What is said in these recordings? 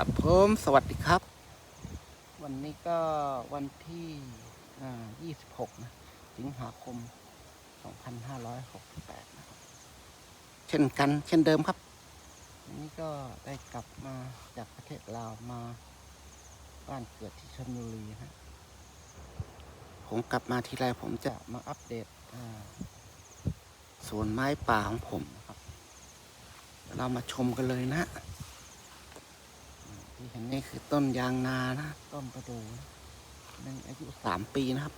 ครับผมสวัสดีครับ วันนี้ก็วันที่ 26 นะสิงหาคม 2568 นะครับ เช่นกันเช่นเดิมครับ วันนี้ก็ได้กลับมาจากประเทศลาวมาบ้านเกิดที่ชลบุรีนะผมกลับมาทีไรผมจะมาอัปเดตสวนไม้ป่าของผมนะครับ เรามาชมกันเลยนะ นนี่คือต้นยางนานะ ต้นประดูนะนั่นอายุสามปีนะครับ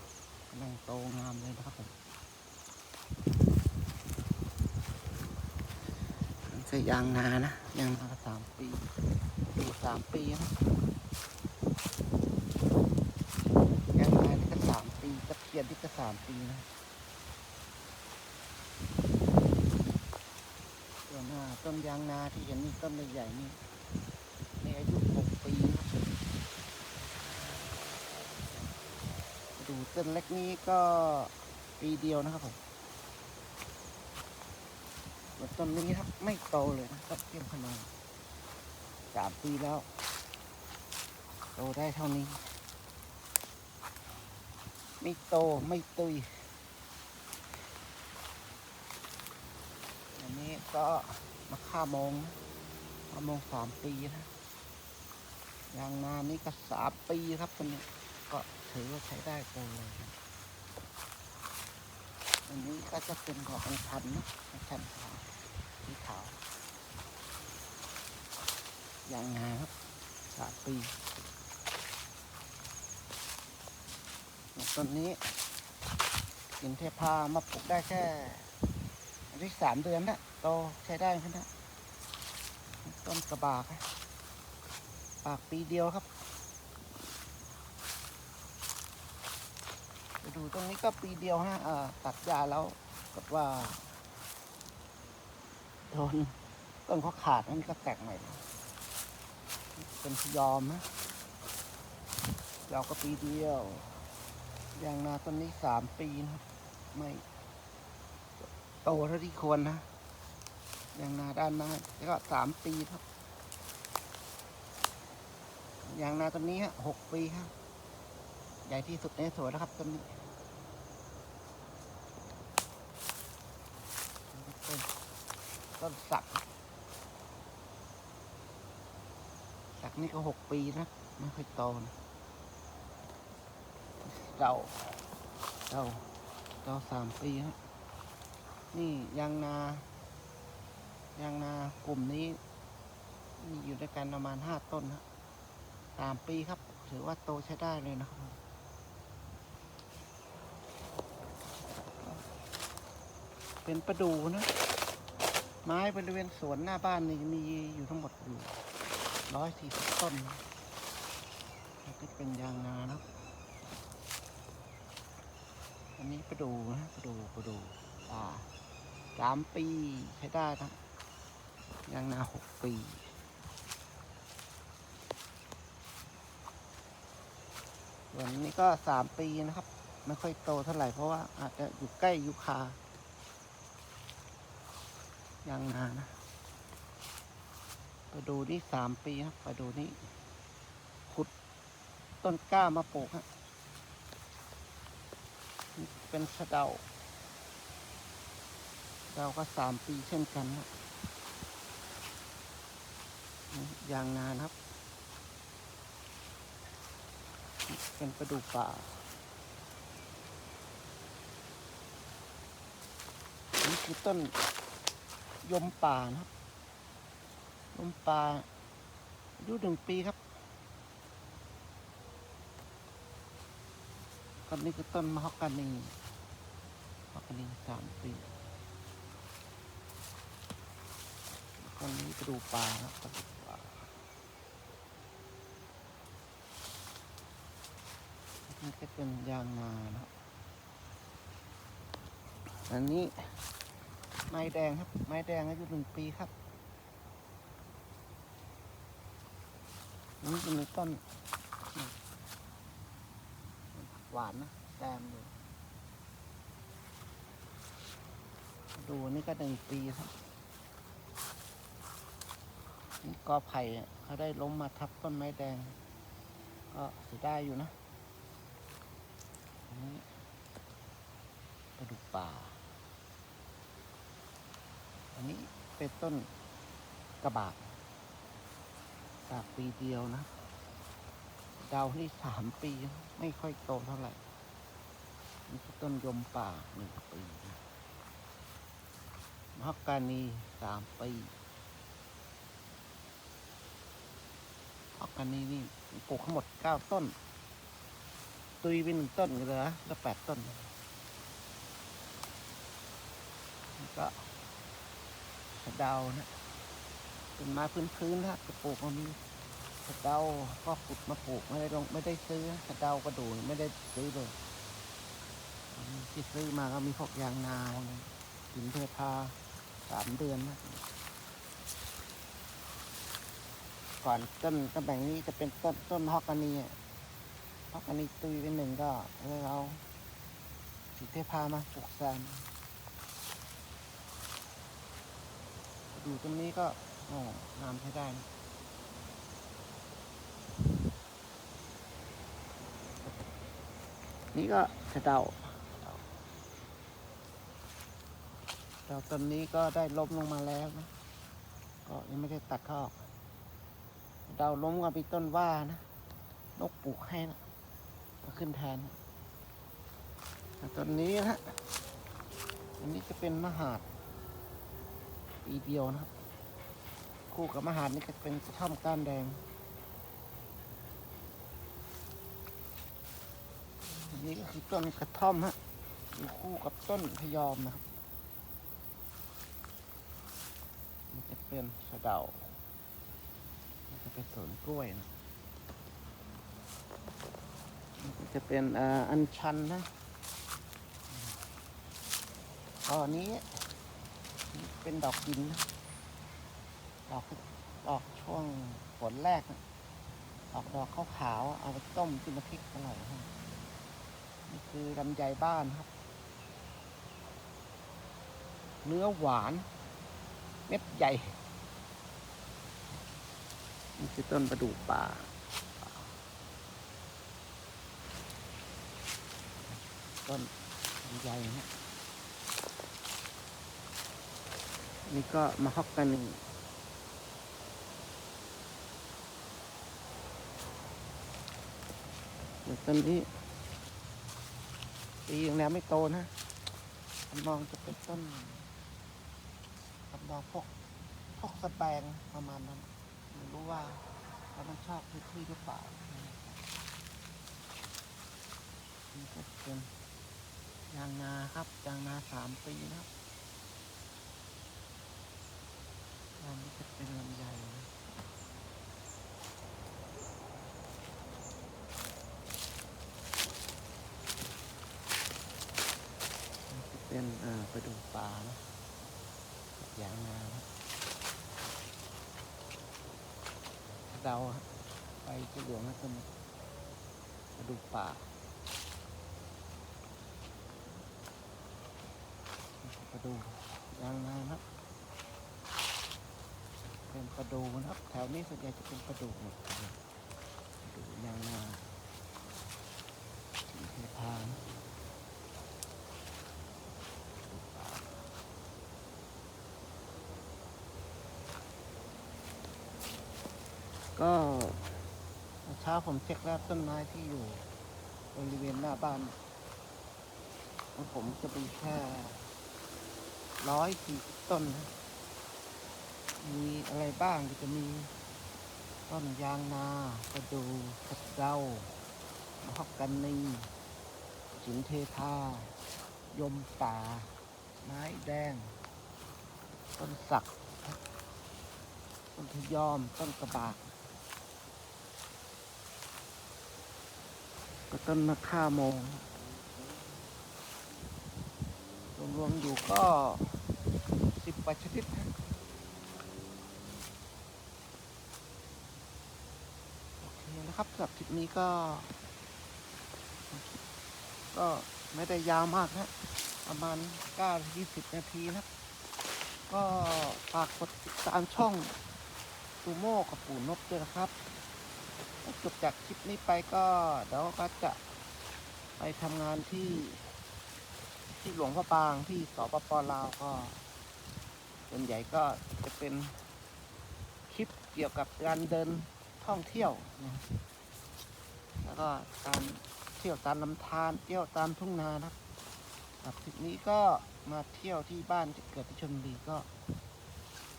กำลังโตงามเลยนะครับผมนั่นคือยางนานะยางนาก็สามปีดูสามปีนะยางนานี่ก็สามปีตะเคียนที่ก็สามปีนะส่าต้นยางนาที่เห็นนี่ต้นใหญ่ๆนี่ในอายุหกปีนะครับ ดูต้นเล็กนี้ก็ปีเดียวนะครับผมต้นนี้ครับไม่โตเลยนะครับเทียมขนาดสามปีแล้ว โตได้เท่านี้ ไม่โตไม่ตุยอันนี้ก็มาค่ามองนะมามองสามปีนะยางนานี่ก็สามปีครับคนนี้ก็ ถือว่าใช้ได้โตเลยอันนี้ก็จะเป็นของอัญชันนะอัญชันขาวสีขาวยางนาครับสามปีต้นนี้กินเทพามาปลูกได้แค่อันที่สามเดือนนะโตใช้ได้ครับนะต้นกระบากปากปีเดียวครับไป ดูตรงนี้ก็ปีเดียวฮะตัดยาแล้วก็ว่าโดนต้นเขาขาดนั่นก็แตกใหม่เป็นยอมนะเราก็ปีเดียว อย่างนาต้นนี้สามปีนะครับไม่ โตเท่าที่ควรนะยางนาด้านหน้าแล้วก็สามปีครับยางนาต้นนี้ฮะหกปีครับใหญ่ที่สุดในสวนแล้วครับต้นนี้ต้น ต้นสัก สักนี่ก็หกปีนะ ไม่ค่อยโตนะเราเราเราสามปีฮะนี่ยางนายางนากลุ่มนี้มีอยู่ด้วยกันประมาณห้าต้นนะสามปีครับ ถือว่าโตใช้ได้เลยนะครับเป็นประดูนะ ไม้บริเวณสวนหน้าบ้านนี่มีอยู่ทั้งหมดอยู่ร้อยสี่สิบต้นนะแล้วก็เป็นยางนานะอันนี้ประดูนะประดูประดูป่าสามปีใช้ได้นะยางนาหกปีส่วนนี้ก็สามปีนะครับ ไม่ค่อยโตเท่าไหร่เพราะว่าอาจจะอยู่ใกล้ยูคา ยางนานะไปดูนี่สามปีครับไปดูนี่ขุดต้นกล้ามาปลูกฮะเป็นสะเดาเราก็สามปีเช่นกันนะยางนานะครับ เป็นประดูป่านี่คือต้น ยมป่านะครับ ยมป่าอายุหนึ่งปีครับต้นนี้คือต้นมะฮอกกานีมะฮอกกานีสามปีต้นนี้กระดูกปลาครับกระดูกปลานี่ก็เป็นยางนานะครับอันนี้ ไม้แดงครับ ไม้แดงอายุหนึ่งปีครับนี่จะมีต้น หวานนะแดงอยู่ดูนี่ก็หนึ่งปีครับนี่กอไผ่เขาได้ล้มมาทับต้นไม้แดง ก็สีได้อยู่นะนนี้กระดูกป่า อันนี้เป็นต้นกระบากกากปีเดียวนะ ดาวนี่สามปีไม่ค่อยโตเท่าไหร่นี่คือต้นยมป่าหนึ่งปีนะมฮอกกานีสามปีมฮอกกานีนี่ปลูกทั้งหมดเก้าต้น ตุยไปหนึ่งต้นเหลือแล้วแปดต้นก็ สะเดานะเป็นไม้พื้นๆนะจะปลูกมันมีสะเดาก็ขุดมาปลูกไม่ได้ลงไม่ได้ซื้อสะเดากระดูกไม่ได้ซื้อเลยที่ซื้อมาก็มีพวกยางนาถึงเทพาสามเดือนนะก่อนต้นตำแหน่งนี้จะเป็นต้นต้นฮอกกานีอะฮอกกานีตุยเป็นหนึ่งก็เลยเอาสีเทพามาปลูกแซม ดูตรงนี้ก็โอ้งามใช้ได้นะนี่ก็สะเดาแต่ต้นนี้ก็ได้ล้มลงมาแล้วนะ ก็ยังไม่ได้ตัดเขาออกดาวล้มกับมีต้นว่านะนกปลูกให้นะมาขึ้นแทนนะแต่ต้นนี้นะอันนี้จะเป็นมหาด ปีเดียวนะครับ คู่กับมหาดนี่ก็เป็นกระท่อมก้านแดงอันนี้ก็คือต้นกระท่อมฮะอยู่คู่กับต้นพยอมนะครับมันจะเป็นสะเดามันจะเป็นสวนกล้วยนะนก็จะเป็นอัญชันนะตอนนี้ เป็นดอกดินนดอกดอกช่วงฝนแรกนะออกดอกขาวๆเอาไปต้มกินน้ำพริกอร่อยฮะนี่คือลำไยบ้านครับ เนื้อหวาน เม็ดใหญ่ นี่คือต้นประดู่ป่าต้นใหญ่นะ นี่ก็มาฮอกกันนี่ส่วต้นนี้ปียังแล้วไม่โตนะมองจะเป็นต้นทำนองพกพกสแปงประมาณนั้นไม่รู้ว่าเขามันชอบพื้นที่หรือเปล่านี่ก็เป็นยางนาครับยางนาสามปีนะครับ ยางนี้จะเป็นลำไยนะนี่เป็นเอ่อไปดูปลานะยางนาครับเดาไปจะหลวงนะคนกระดูป่ากระดูกยางนาครับ เป็นกระดูกนะครับ แถวนี้ส่วนใหญ่จะเป็นกระดูกหมดเลยกระดูยางนาสีเทพานก็เช้าผมเช็คแล้วต้นไม้ที่อยู่บริเวณหน้าบ้านของผมจะมีแค่ร้อยสี่ต้นนะ มีอะไรบ้างก็จะมีต้นยางนากระดูกระเดาฮอกกันนีสินเททายมป่า ไม้แดง ต้นสัก ต้นพยอม ต้นกระบากก็ต้นมะข่าโมงรวมๆอยู่ก็สิบกว่าชนิดนะโอเครับสำหรับคลิปนี้ก็ ก็ไม่ได้ยาวมากนะประมาณ 9-20 นาทีนะก็ฝากกดติดตามช่องตูโม่กับปู่นบด้วยนะครับจบจากคลิปนี้ไปก็เดี๋ยวก็จะไปทำงานที่ ที่หลวงพ่อบางที่สปปลาวก็ส่วนใหญ่ก็จะเป็นคลิปเกี่ยวกับการเดินท่องเที่ยวนะ ก็การเที่ยวตามลำธารเที่ยวตามทุ่งนานะครับครับทริปนี้ก็มาเที่ยวที่บ้านที่เกิดที่ชลบุรีก็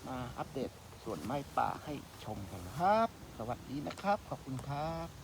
มาอัปเดตส่วนไม้ป่าให้ชมกันนะครับ สวัสดีนะครับ ขอบคุณครับ